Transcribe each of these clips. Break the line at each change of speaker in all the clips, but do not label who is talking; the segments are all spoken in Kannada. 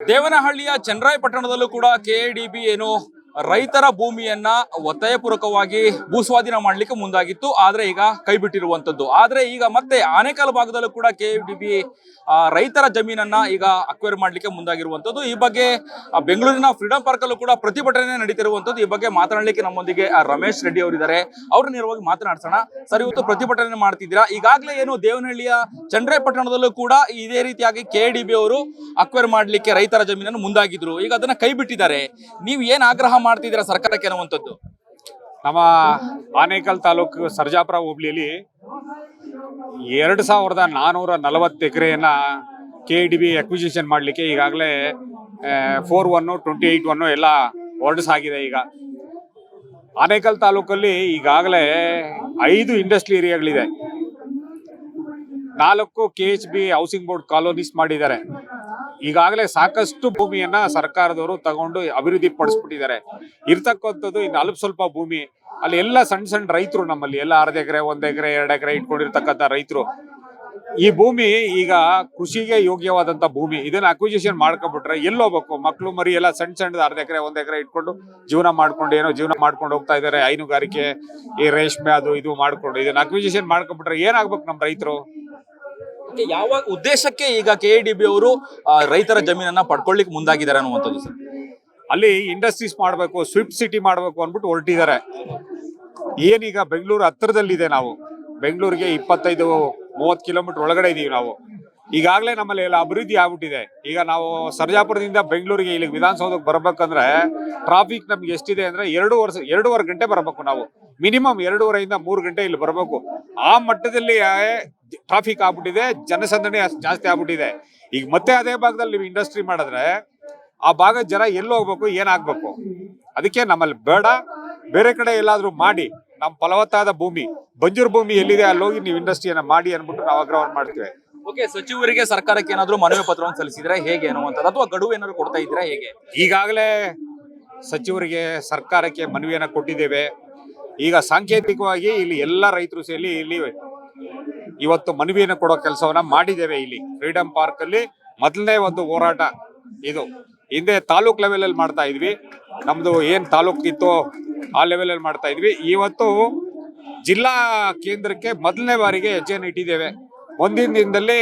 ದೇವನಹಳ್ಳಿಯ ಚನ್ನರಾಯಪಟ್ಟಣದಲ್ಲೂ ಕೂಡ ಕೆಎಡಿಬಿ ಏನು ರೈತರ ಭೂಮಿಯನ್ನ ಒತ್ತಾಯಪೂರ್ವಕವಾಗಿ ಭೂಸ್ವಾಧೀನ ಮಾಡಲಿಕ್ಕೆ ಮುಂದಾಗಿತ್ತು. ಆದ್ರೆ ಈಗ ಕೈಬಿಟ್ಟಿರುವಂತದ್ದು ಆದ್ರೆ ಈಗ ಮತ್ತೆ ಆನೇಕಲ್ ಭಾಗದಲ್ಲೂ ಕೂಡ ಕೆಎಡಿಬಿ ರೈತರ ಜಮೀನನ್ನ ಈಗ ಅಕ್ವೈರ್ ಮಾಡಲಿಕ್ಕೆ ಮುಂದಾಗಿರುವಂತದ್ದು. ಈ ಬಗ್ಗೆ ಬೆಂಗಳೂರಿನ ಫ್ರೀಡಂ ಪಾರ್ಕ್ ಅಲ್ಲೂ ಕೂಡ ಪ್ರತಿಭಟನೆ ನಡೀತಿರುವಂತದ್ದು. ಈ ಬಗ್ಗೆ ಮಾತನಾಡಲಿಕ್ಕೆ ನಮ್ಮೊಂದಿಗೆ ರಮೇಶ್ ರೆಡ್ಡಿ ಅವರಿದ್ದಾರೆ. ಅವ್ರ ನೇರವಾಗಿ ಮಾತನಾಡ್ಸೋಣ. ಸರ್, ಇವತ್ತು ಪ್ರತಿಭಟನೆ ಮಾಡ್ತಿದ್ದೀರಾ? ಈಗಾಗಲೇ ಏನು ದೇವನಹಳ್ಳಿಯ ಚಂದ್ರಾಯಪಟ್ಟಣದಲ್ಲೂ ಕೂಡ ಇದೇ ರೀತಿಯಾಗಿ ಕೆಡಿಬಿ ಅವರು ಅಕ್ವೈರ್ ಮಾಡಲಿಕ್ಕೆ ರೈತರ ಜಮೀನನ್ನು ಮುಂದಾಗಿದ್ರು. ಈಗ ಅದನ್ನ ಕೈ ಬಿಟ್ಟಿದ್ದಾರೆ. ನೀವು ಏನ್ ಆಗ್ರಹ ಮಾಡ್ತಿದ್ದೀರಾ ಸರ್ಕಾರಕ್ಕೆ ಅನ್ನುವಂಥದ್ದು?
ನಮ್ಮ ಆನೇಕಲ್ ತಾಲೂಕು ಸರ್ಜಾಪುರ ಹೋಬಳಿಯಲ್ಲಿ ಎರಡು ಸಾವಿರದ ನಾನೂರ ನಲವತ್ತು ಎಕರೆಯನ್ನ ಕೆ ಡಿ ಬಿ ಅಕ್ವಿಸಿಷನ್ ಮಾಡಲಿಕ್ಕೆ ಈಗಾಗಲೇ four one twenty eight one ಎಲ್ಲ ಹೊರಡಿಸ್ ಆಗಿದೆ ಈಗ. ಆನೇಕಲ್ ತಾಲೂಕಲ್ಲಿ ಈಗಾಗಲೇ ಐದು ಇಂಡಸ್ಟ್ರಿ ಏರಿಯಾಗಳಿದೆ ನಾಲ್ಕು K H B housing board colonies ಮಾಡಿದ್ದಾರೆ. ಈಗಾಗಲೇ ಸಾಕಷ್ಟು ಭೂಮಿಯನ್ನ ಸರ್ಕಾರದವರು ತಗೊಂಡು ಅಭಿವೃದ್ಧಿ ಪಡಿಸ್ಬಿಟ್ಟಿದ್ದಾರೆ. ಇರ್ತಕ್ಕಂಥದ್ದು ಇನ್ನು ಅಲ್ಪ ಸ್ವಲ್ಪ ಭೂಮಿ. ಅಲ್ಲಿ ಎಲ್ಲ ಸಣ್ಣ ಸಣ್ಣ ರೈತರು ನಮ್ಮಲ್ಲಿ, ಎಲ್ಲ ಅರ್ಧ ಎಕರೆ, ಒಂದ್ ಎಕರೆ, ಎರಡು ಎಕರೆ ಇಟ್ಕೊಂಡಿರ್ತಕ್ಕಂಥ ರೈತರು. ಈ ಭೂಮಿ ಈಗ ಕೃಷಿಗೆ ಯೋಗ್ಯವಾದಂತ ಭೂಮಿ. ಇದನ್ನ ಅಕ್ವಿಸಿಷನ್ ಮಾಡ್ಕೊಂಡ್ಬಿಟ್ರೆ ಎಲ್ಲಿ ಹೋಗ್ಬೇಕು ಮಕ್ಳು, ಮರಿ ಎಲ್ಲ ಸಣ್ಣ ಸಣ್ಣದ ಅರ್ಧ ಎಕರೆ, ಒಂದ್ ಎಕರೆ ಇಟ್ಕೊಂಡು ಜೀವನ ಮಾಡ್ಕೊಂಡು ಏನೋ ಜೀವನ ಮಾಡ್ಕೊಂಡು ಹೋಗ್ತಾ ಇದಾರೆ ಹೈನುಗಾರಿಕೆ, ಈ ರೇಷ್ಮೆ ಅದು ಇದು ಮಾಡ್ಕೊಂಡು ಇದನ್ನ ಅಕ್ವಿಸಿಷನ್ ಮಾಡ್ಕೊಂಡ್ಬಿಟ್ರೆ ಏನಾಗ್ಬೇಕು ನಮ್ಮ ರೈತರು?
ಯಾವ ಉದ್ದೇಶಕ್ಕೆ ಈಗ ಕೆಡಿಬಿ ಅವರು ಆ, ರೈತರ ಜಮೀನನ್ನ ಪಡ್ಕೊಳ್ಳಿಕ್ಕೆ ಮುಂದಾಗಿದ್ದಾರೆ ಅನ್ನುವಂಥದ್ದು ಸರ್?
ಅಲ್ಲಿ ಇಂಡಸ್ಟ್ರೀಸ್ ಮಾಡಬೇಕು ಸ್ವಿಫ್ಟ್ ಸಿಟಿ ಮಾಡಬೇಕು ಅಂದ್ಬಿಟ್ಟು ಹೊರಟಿದ್ದಾರೆ. ಏನೀಗ ಬೆಂಗಳೂರು ಹತ್ತಿರದಲ್ಲಿದೆ ನಾವು. ಬೆಂಗಳೂರಿಗೆ ಇಪ್ಪತ್ತೈದು ಮೂವತ್ತು ಕಿಲೋಮೀಟರ್ ಒಳಗಡೆ ಇದೀವಿ ನಾವು. ಈಗಾಗಲೇ ನಮ್ಮಲ್ಲಿ ಎಲ್ಲ ಅಭಿವೃದ್ಧಿ ಆಗ್ಬಿಟ್ಟಿದೆ. ಈಗ ನಾವು ಸರ್ಜಾಪುರದಿಂದ ಬೆಂಗಳೂರಿಗೆ ಇಲ್ಲಿ ವಿಧಾನಸೌಧಕ್ಕೆ ಬರ್ಬೇಕಂದ್ರೆ ಟ್ರಾಫಿಕ್ ನಮ್ಗೆ ಎಷ್ಟಿದೆ ಅಂದ್ರೆ ಎರಡು ವರ್ಷ, ಎರಡೂವರೆ ಗಂಟೆ ಬರಬೇಕು ನಾವು. ಮಿನಿಮಮ್ ಎರಡೂವರೆಯಿಂದ ಮೂರು ಗಂಟೆ ಇಲ್ಲಿ ಬರಬೇಕು. ಆ ಮಟ್ಟದಲ್ಲಿ ಟ್ರಾಫಿಕ್ ಆಗ್ಬಿಟ್ಟಿದೆ, ಜನಸಂದಣಿ ಜಾಸ್ತಿ ಆಗ್ಬಿಟ್ಟಿದೆ. ಈಗ ಮತ್ತೆ ಅದೇ ಭಾಗದಲ್ಲಿ ನೀವು ಇಂಡಸ್ಟ್ರಿ ಮಾಡಿದ್ರೆ ಆ ಭಾಗದ ಜನ ಎಲ್ಲಿ ಹೋಗ್ಬೇಕು ಏನಾಗ್ಬೇಕು ಅದಕ್ಕೆ ನಮ್ಮಲ್ಲಿ ಬೇಡ. ಬೇರೆ ಕಡೆ ಎಲ್ಲಾದ್ರೂ ಮಾಡಿ. ನಮ್ಮ ಫಲವತ್ತಾದ ಭೂಮಿ, ಬಂಜರು ಭೂಮಿ ಎಲ್ಲಿದೆ ಅಲ್ಲಿ ಹೋಗಿ ನೀವು ಇಂಡಸ್ಟ್ರಿಯನ್ನು ಮಾಡಿ ಅಂದ್ಬಿಟ್ಟು ನಾವು ಆಗ್ರಹವನ್ನು ಮಾಡ್ತೀವಿ.
ಓಕೆ, ಸಚಿವರಿಗೆ ಸರ್ಕಾರಕ್ಕೆ ಏನಾದರೂ ಮನವಿ ಪತ್ರವನ್ನು ಸಲ್ಲಿಸಿದ್ರೆ ಹೇಗೆ ಅನ್ನುವಂಥದ್ದು? ಅಥವಾ ಗಡುವು ಏನಾದ್ರು ಕೊಡ್ತಾ ಇದ್ರೆ ಹೇಗೆ?
ಈಗಾಗಲೇ ಸಚಿವರಿಗೆ ಸರ್ಕಾರಕ್ಕೆ ಮನವಿಯನ್ನು ಕೊಟ್ಟಿದ್ದೇವೆ. ಈಗ ಸಾಂಕೇತಿಕವಾಗಿ ಇಲ್ಲಿ ಎಲ್ಲ ರೈತರು ಸೇರಿ ಇಲ್ಲಿ ಇವತ್ತು ಮನವಿಯನ್ನು ಕೊಡೋ ಕೆಲಸವನ್ನ ಮಾಡಿದ್ದೇವೆ ಇಲ್ಲಿ. ಫ್ರೀಡಂ ಪಾರ್ಕ್ ಅಲ್ಲಿ ಮೊದಲನೇ ಒಂದು ಹೋರಾಟ ಇದು. ಹಿಂದೆ ತಾಲೂಕ್ ಲೆವೆಲ್ ಅಲ್ಲಿ ಮಾಡ್ತಾ ಇದ್ವಿ. ನಮ್ದು ಏನ್ ತಾಲೂಕ್ ಇತ್ತು ಆ ಲೆವೆಲ್ ಅಲ್ಲಿ ಮಾಡ್ತಾ ಇದ್ವಿ. ಇವತ್ತು ಜಿಲ್ಲಾ ಕೇಂದ್ರಕ್ಕೆ ಮೊದಲನೇ ಬಾರಿಗೆ ಹೆಜ್ಜೆಯನ್ನು ಇಟ್ಟಿದ್ದೇವೆ. ಮುಂದಿನ ದಿನದಲ್ಲಿ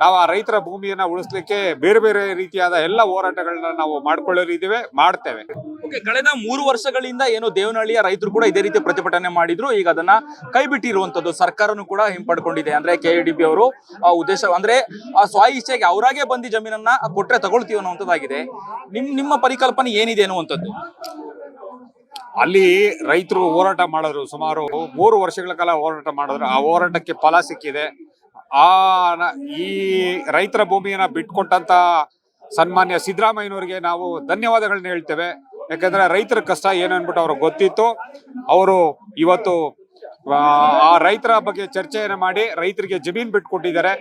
ನಾವು ಆ ರೈತರ ಭೂಮಿಯನ್ನ ಉಳಿಸ್ಲಿಕ್ಕೆ ಬೇರೆ ಬೇರೆ ರೀತಿಯಾದ ಎಲ್ಲ ಹೋರಾಟಗಳನ್ನ ನಾವು ಮಾಡ್ಕೊಳ್ಳೋರಿದ್ದೇವೆ ಮಾಡ್ತೇವೆ.
ಓಕೆ ಕಳೆದ ಮೂರು ವರ್ಷಗಳಿಂದ ಏನು ದೇವನಹಳ್ಳಿಯ ರೈತರು ಕೂಡ ಇದೇ ರೀತಿ ಪ್ರತಿಭಟನೆ ಮಾಡಿದ್ರು. ಈಗ ಅದನ್ನ ಕೈ ಬಿಟ್ಟಿರುವಂತದ್ದು ಸರ್ಕಾರನು ಕೂಡ ಹಿಂಪಡ್ಕೊಂಡಿದೆ. ಅಂದ್ರೆ ಕೆಡಿಬಿ ಅವರು ಆ ಉದ್ದೇಶ ಅಂದ್ರೆ ಆ ಸ್ವ ಇಚ್ಛೆಗೆ ಅವರಾಗೆ ಬಂದು ಜಮೀನನ್ನ ಕೊಟ್ರೆ ತಗೊಳ್ತೀವಿ ಅನ್ನುವಂಥದ್ದಾಗಿದೆ. ನಿಮ್ ನಿಮ್ಮ ಪರಿಕಲ್ಪನೆ ಏನಿದೆ ಅನ್ನುವಂಥದ್ದು?
ಅಲ್ಲಿ ರೈತರು ಹೋರಾಟ ಮಾಡಿದ್ರು ಸುಮಾರು ಮೂರು ವರ್ಷಗಳ ಕಾಲ ಹೋರಾಟ ಮಾಡಿದ್ರು. ಆ ಹೋರಾಟಕ್ಕೆ ಫಲ ಸಿಕ್ಕಿದೆ. ಆ ಈ ರೈತರ ಭೂಮಿಯನ್ನ ಬಿಟ್ಕೊಟ್ಟಂತ ಸನ್ಮಾನ್ಯ ಸಿದ್ದರಾಮಯ್ಯನವರಿಗೆ ನಾವು ಧನ್ಯವಾದಗಳನ್ನ ಹೇಳ್ತೇವೆ. ಯಾಕಂದ್ರೆ ರೈತರ ಕಷ್ಟ ಏನು ಅನ್ಬಿಟ್ಟು ಅವ್ರಿಗೆ ಗೊತ್ತಿತ್ತು. ಅವರು ಇವತ್ತು ಆ, ಆ ರೈತರ ಬಗ್ಗೆ ಚರ್ಚೆಯನ್ನು ಮಾಡಿ ರೈತರಿಗೆ ಜಮೀನ್ ಬಿಟ್ಕೊಟ್ಟಿದ್ದಾರೆ.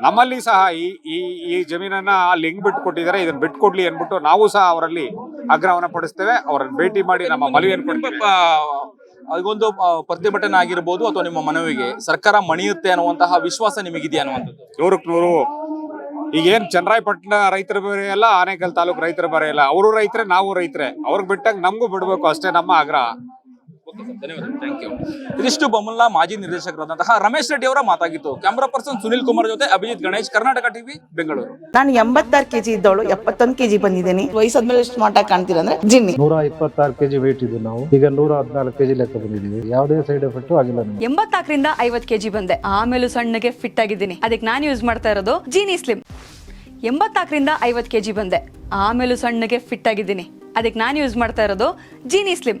ನಮ್ಮಲ್ಲಿ ಸಹ ಈ ಈ ಈ ಜಮೀನನ್ನ ಅಲ್ಲಿ ಹೆಂಗ್ ಬಿಟ್ಕೊಟ್ಟಿದ್ದಾರೆ ಇದನ್ನ ಬಿಟ್ಕೊಡ್ಲಿ ಅನ್ಬಿಟ್ಟು ನಾವು ಸಹ ಅವರಲ್ಲಿ ಆಗ್ರಹವನ್ನ ಪಡಿಸ್ತೇವೆ. ಅವರನ್ನು ಭೇಟಿ ಮಾಡಿ ನಮ್ಮ ಮನವಿಯನ್ನು ಕೊಡ್ತೇವೆ.
ಅದೊಂದು ಪ್ರತಿಭಟನೆ ಆಗಿರ್ಬೋದು ಅಥವಾ ನಿಮ್ಮ ಮನವಿಗೆ ಸರ್ಕಾರ ಮಣಿಯುತ್ತೆ ಅನ್ನುವಂತಹ ವಿಶ್ವಾಸ ನಿಮಗಿದೆಯಾ ಅನ್ನುವಂಥದ್ದು?
ನೂರಕ್ಕೆ ನೂರು. ಈಗೇನ್ ಚನ್ನರಾಯಪಟ್ಟಣ ರೈತರು ಬೇರೆ ಅಲ್ಲ, ಆನೇಕಲ್ ತಾಲೂಕು ರೈತರು ಬರೆಯಲ್ಲ ಅವರು ರೈತರೇ, ನಾವು ರೈತರೇ. ಅವ್ರಿಗೆ ಬಿಟ್ಟಂಗೆ ನಮಗೂ ಬಿಡಬೇಕು ಅಷ್ಟೇ ನಮ್ಮ ಆಗ್ರಹ.
ಥ್ಯಾಂಕ್ ಯು ಇದಿಷ್ಟು ಬೊಮ್ಮಲ್ನ ಮಾಜಿ ನಿರ್ದೇಶಕರಾದಂತಹ ರಮೇಶ್ ರೆಡ್ಡಿ ಅವರ ಮಾತಾಗಿತ್ತು. ಕ್ಯಾಮ್ರಾ ಪರ್ಸನ್ ಸುನಿಲ್ ಕುಮಾರ್ ಜೊತೆ ಅಭಿಜಿತ್ ಗಣೇಶ್ ಕರ್ನಾಟಕ ಟಿವಿ ಬೆಂಗಳೂರು.
ನಾನು ಎಂಬತ್ತಾರು ಕೆಜಿ ಇದ್ದವಳು ಎಪ್ಪತ್ತೊಂದು ಕೆಜಿ ಬಂದಿದ್ದೀನಿ. ವಯಸ್ಸಾದ್ಮೇಲೆ ಎಷ್ಟು ಮಾಟ ಕಾಣ್ತೀರ ಅಂದ್ರೆ ಜಿನ್ನಿ.
ನೂರ ಇಪ್ಪತ್ತಾರು ಕೆಜಿ ವೇಟ್ ಇದ್ದು ನಾವು. ಈಗ ನೂರ ಹದಿನಾಲ್ಕು ಕೆಜಿ ಲೆಕ್ಕ ಬಂದಿದ್ದೀವಿ. ಯಾವುದೇ ಸೈಡ್ ಎಫೆಕ್ಟ್ ಆಗಿಲ್ಲ ಎಂಬತ್ತಾಕರಿಂದ
ಎಂಬತ್ನಾಲ್ಕರಿಂದ ಐವತ್ ಕೆಜಿ ಬಂದೆ. ಆಮೇಲೆ ಸಣ್ಣಗೆ ಫಿಟ್ ಆಗಿದ್ದೀನಿ. ಅದಕ್ಕೆ ನಾನು ಯೂಸ್ ಮಾಡ್ತಾ ಇರೋದು ಜೀನಿ ಸ್ಲಿಮ್ ಎಂಬತ್ತಾಕರಿಂದ ಐವತ್ತು ಕೆಜಿ ಬಂದೆ. ಆಮೇಲೂ ಸಣ್ಣಗೆ ಫಿಟ್ ಆಗಿದ್ದೀನಿ. ಅದಕ್ಕೆ ನಾನು ಯೂಸ್ ಮಾಡ್ತಾ ಇರೋದು ಜೀನಿ ಸ್ಲಿಮ್